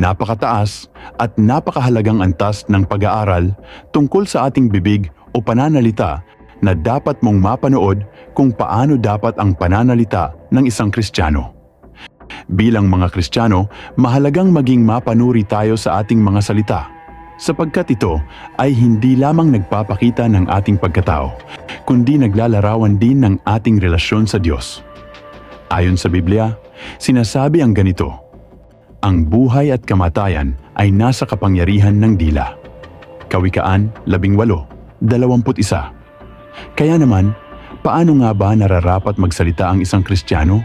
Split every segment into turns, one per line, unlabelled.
Napakataas at napakahalagang antas ng pag-aaral tungkol sa ating bibig o pananalita na dapat mong mapanood kung paano dapat ang pananalita ng isang Kristiyano. Bilang mga Kristiyano, mahalagang maging mapanuri tayo sa ating mga salita sapagkat ito ay hindi lamang nagpapakita ng ating pagkatao, kundi naglalarawan din ng ating relasyon sa Diyos. Ayon sa Biblia, sinasabi ang ganito, Ang buhay at kamatayan ay nasa kapangyarihan ng dila. Kawikaan 18, 21. Kaya naman, paano nga ba nararapat magsalita ang isang Kristiyano?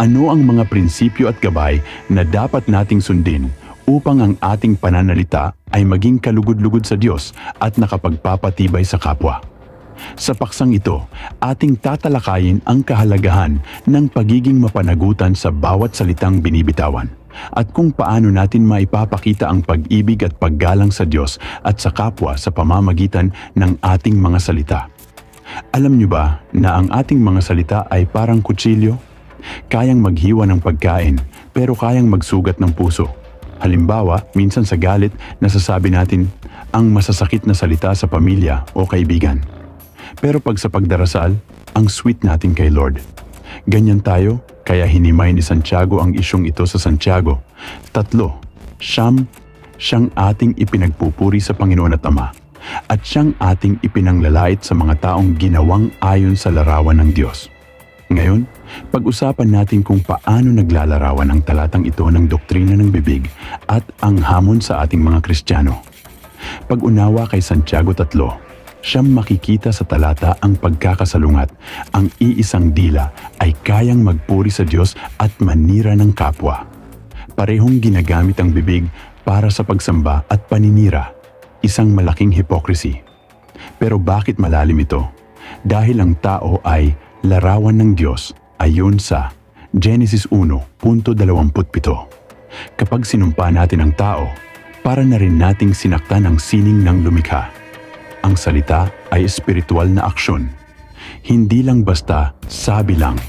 Ano ang mga prinsipyo at gabay na dapat nating sundin upang ang ating pananalita ay maging kalugod-lugod sa Diyos at nakapagpapatibay sa kapwa? Sa paksang ito, ating tatalakayin ang kahalagahan ng pagiging mapanagutan sa bawat salitang binibitawan at kung paano natin maipapakita ang pag-ibig at paggalang sa Diyos at sa kapwa sa pamamagitan ng ating mga salita. Alam niyo ba na ang ating mga salita ay parang kutsilyo? Kayang maghiwa ng pagkain pero kayang magsugat ng puso. Halimbawa, minsan sa galit, nasasabi natin ang masasakit na salita sa pamilya o kaibigan. Pero pag sa pagdarasal, ang sweet natin kay Lord. Ganyan tayo, kaya hinimay ni Santiago ang isyong ito sa Santiago. Tatlo, siyam, siyang ating ipinagpupuri sa Panginoon at Ama. At siyang ating ipinanglalait sa mga taong ginawang ayon sa larawan ng Diyos. Ngayon, pag-usapan natin kung paano naglalarawan ang talatang ito ng doktrina ng bibig at ang hamon sa ating mga Kristiyano. Pag-unawa kay Santiago 3, siyang makikita sa talata ang pagkakasalungat. Ang iisang dila ay kayang magpuri sa Diyos at manira ng kapwa. Parehong ginagamit ang bibig para sa pagsamba at paninira, isang malaking hypocrisy. Pero bakit malalim ito? Dahil ang tao ay larawan ng Diyos ayon sa Genesis 1.27. Kapag sinumpa natin ang tao, para na rin nating sinaktan ang sining ng lumikha. Ang salita ay espiritual na aksyon. Hindi lang basta sabi lang,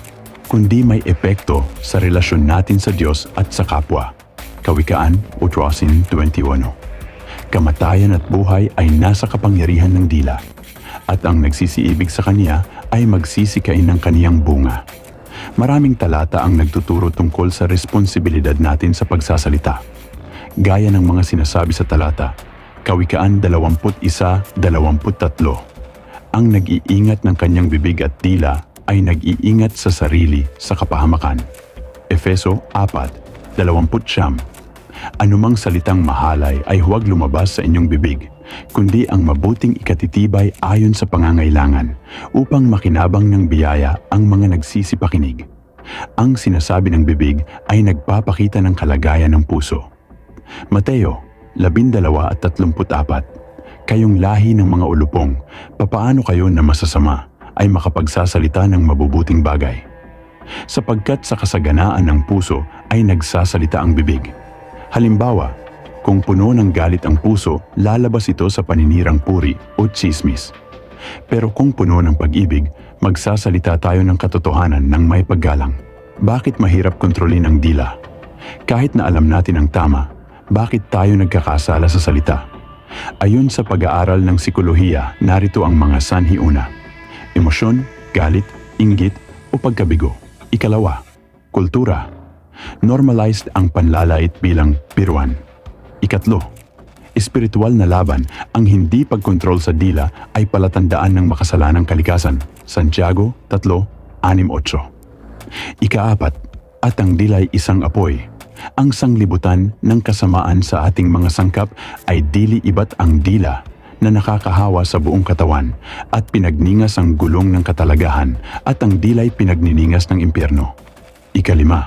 kundi may epekto sa relasyon natin sa Diyos at sa kapwa. Kawikaan, Utrosin 21. Kamatayan at buhay ay nasa kapangyarihan ng dila, at ang nagsisiibig sa kaniya ay magsisikain ng kaniyang bunga. Maraming talata ang nagtuturo tungkol sa responsibilidad natin sa pagsasalita. Gaya ng mga sinasabi sa talata, Kawikaan 21-23. Ang nag-iingat ng kanyang bibig at dila ay nag-iingat sa sarili sa kapahamakan. Efeso 4, 20 Anumang salitang mahalay ay huwag lumabas sa inyong bibig, kundi ang mabuting ikatitibay ayon sa pangangailangan upang makinabang ng biyaya ang mga nagsisipakinig. Ang sinasabi ng bibig ay nagpapakita ng kalagayan ng puso. Mateo 12:34 Kayong lahi ng mga ulupong, papaano kayo na masasama ay makapagsasalita ng mabubuting bagay? Sapagkat sa kasaganaan ng puso ay nagsasalita ang bibig. Halimbawa, kung puno ng galit ang puso, lalabas ito sa paninirang puri o chismis. Pero kung puno ng pag-ibig, magsasalita tayo ng katotohanan ng may paggalang. Bakit mahirap kontrolin ang dila? Kahit na alam natin ang tama, bakit tayo nagkakasala sa salita? Ayon sa pag-aaral ng sikolohiya, narito ang mga sanhiuna. Emosyon, galit, inggit o pagkabigo. Ikalawa, kultura. Normalized ang panlalait bilang piruan. Ikatlo, espiritual na laban ang hindi pagkontrol sa dila ay palatandaan ng makasalanang kalikasan. Santiago 3:6-8. Ikaapat, at ang dilay isang apoy. Ang sanglibutan ng kasamaan sa ating mga sangkap ay dili iba't ang dila na nakakahawa sa buong katawan at pinagningas ang gulong ng katalagahan at ang dilay pinagniningas ng impyerno. Ikalima,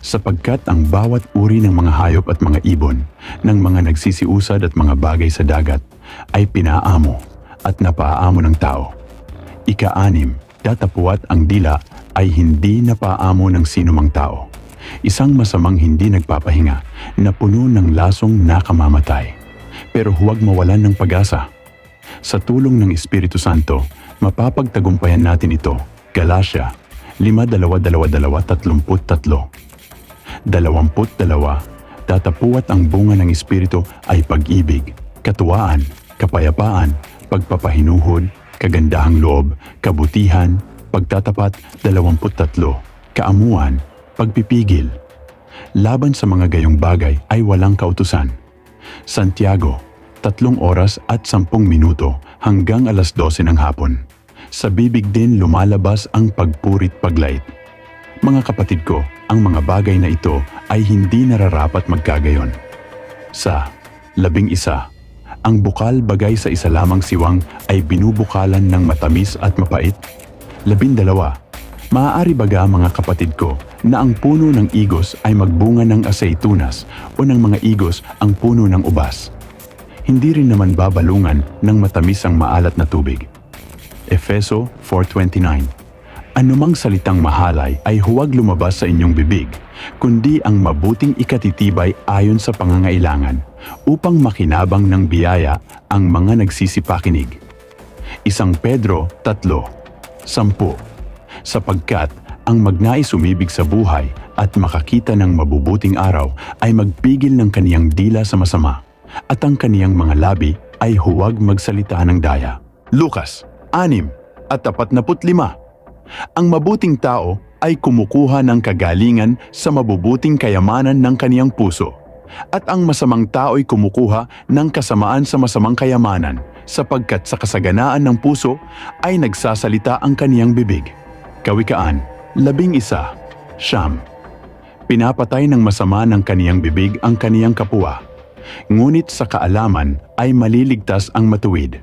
sapagkat ang bawat uri ng mga hayop at mga ibon, ng mga nagsisiusad at mga bagay sa dagat, ay pinaamo at napaamo ng tao. Ika-anim, datapuat ang dila ay hindi napaamo ng sinumang tao. Isang masamang hindi nagpapahinga na puno ng lasong nakamamatay. Pero huwag mawalan ng pag-asa. Sa tulong ng Espiritu Santo, mapapagtagumpayan natin ito Galatia 5.22-33 Dalawamput-dalawa, tatapuat ang bunga ng Espiritu ay pag-ibig, katuwaan, kapayapaan, pagpapahinuhod, kagandahang loob, kabutihan, pagtatapat, dalawamput tatlo, kaamuan, pagpipigil. Laban sa mga gayong bagay ay walang kautusan. Santiago, tatlong oras at sampung minuto hanggang alas 12 ng hapon. Sa bibig din lumalabas ang pagpurit paglait. Mga kapatid ko, ang mga bagay na ito ay hindi nararapat magkagayon. Sa labing isa, ang bukal bagay sa isa lamang siwang ay binubukalan ng matamis at mapait. Labindalawa, maaari baga mga kapatid ko na ang puno ng igos ay magbunga ng aseitunas o ng mga igos ang puno ng ubas. Hindi rin naman babalungan ng matamis ang maalat na tubig. Efeso 4.29 Anumang salitang mahalay ay huwag lumabas sa inyong bibig, kundi ang mabuting ikatitibay ayon sa pangangailangan, upang makinabang ng biyaya ang mga nagsisipakinig. Isang Pedro 3, 10 Sapagkat ang magnais umibig sa buhay at makakita ng mabubuting araw ay magpigil ng kaniyang dila sa masama, at ang kaniyang mga labi ay huwag magsalita ng daya. Lucas 6 at 45 ang mabuting tao ay kumukuha ng kagalingan sa mabubuting kayamanan ng kaniyang puso. At ang masamang tao ay kumukuha ng kasamaan sa masamang kayamanan sapagkat sa kasaganaan ng puso ay nagsasalita ang kaniyang bibig. Kawikaan, labing isa, siyam. Pinapatay ng masama ng kaniyang bibig ang kaniyang kapwa. Ngunit sa kaalaman ay maliligtas ang matuwid.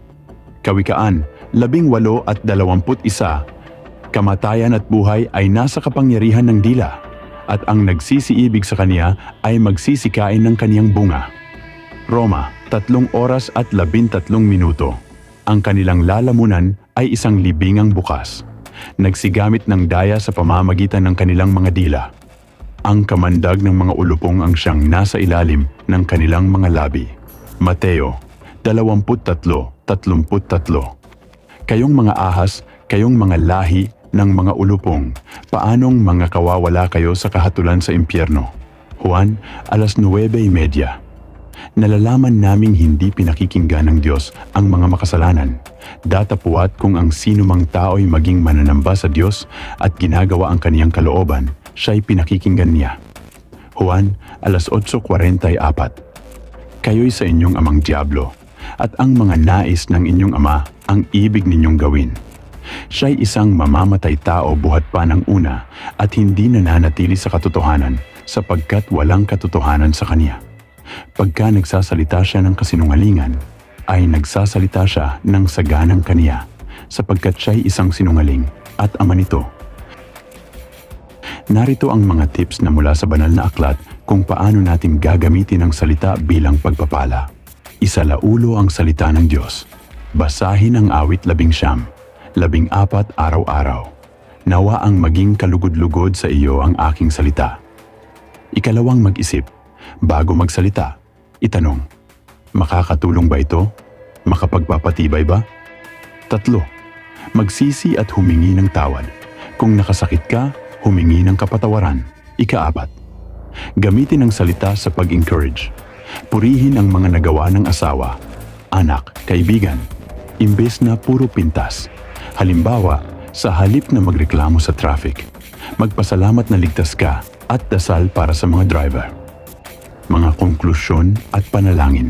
Kawikaan, labing walo at dalawamput isa, kamatayan at buhay ay nasa kapangyarihan ng dila, at ang nagsisiibig sa kaniya ay magsisikain ng kaniyang bunga. Roma, tatlong oras at labintatlong minuto. Ang kanilang lalamunan ay isang libingang bukas. Nagsigamit ng daya sa pamamagitan ng kanilang mga dila. Ang kamandag ng mga ulupong ang siyang nasa ilalim ng kanilang mga labi. Mateo, 23-33 Kayong mga ahas, kayong mga lahi ng mga ulupong, paanong mga kawawala kayo sa kahatulan sa impyerno? Juan, alas 9.30 Nalalaman naming hindi pinakikinggan ng Diyos ang mga makasalanan. Datapuat kung ang sino mang tao'y maging mananamba sa Diyos at ginagawa ang kaniyang kalooban, siya'y pinakikinggan niya. Juan, alas 8.44 Kayo'y sa inyong amang Diablo, at ang mga nais ng inyong ama ang ibig ninyong gawin. Siya'y isang mamamatay tao buhat pa ng una at hindi nananatili sa katotohanan sapagkat walang katotohanan sa kanya. Pagka nagsasalita siya ng kasinungalingan, ay nagsasalita siya ng saganang kaniya sapagkat siya'y isang sinungaling at ama nito. Narito ang mga tips na mula sa banal na aklat kung paano natin gagamitin ang salita bilang pagpapala. Isalaulo ang salita ng Diyos. Basahin ang awit labing siyam labing apat araw-araw. Nawa ang maging kalugod-lugod sa iyo ang aking salita. Ikalawang mag-isip, bago magsalita, itanong, makakatulong ba ito? Makapagpapatibay ba? Tatlo, magsisi at humingi ng tawad. Kung nakasakit ka, humingi ng kapatawaran. Ikaapat, gamitin ang salita sa pag-encourage. Purihin ang mga nagawa ng asawa, anak, kaibigan, imbes na puro pintas. Halimbawa, sa halip na magreklamo sa traffic, magpasalamat na ligtas ka at dasal para sa mga driver. Mga konklusyon at panalangin.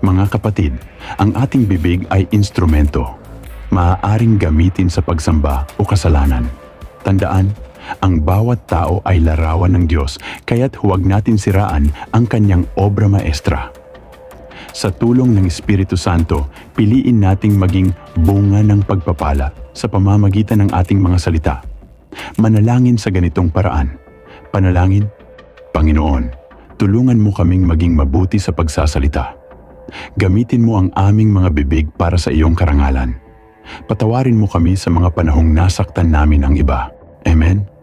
Mga kapatid, ang ating bibig ay instrumento. Maaaring gamitin sa pagsamba o kasalanan. Tandaan, ang bawat tao ay larawan ng Diyos kaya't huwag natin siraan ang kanyang obra maestra. Sa tulong ng Espiritu Santo, piliin nating maging bunga ng pagpapala sa pamamagitan ng ating mga salita. Manalangin sa ganitong paraan. Panalangin, Panginoon, tulungan mo kaming maging mabuti sa pagsasalita. Gamitin mo ang aming mga bibig para sa iyong karangalan. Patawarin mo kami sa mga panahong nasaktan namin ang iba. Amen?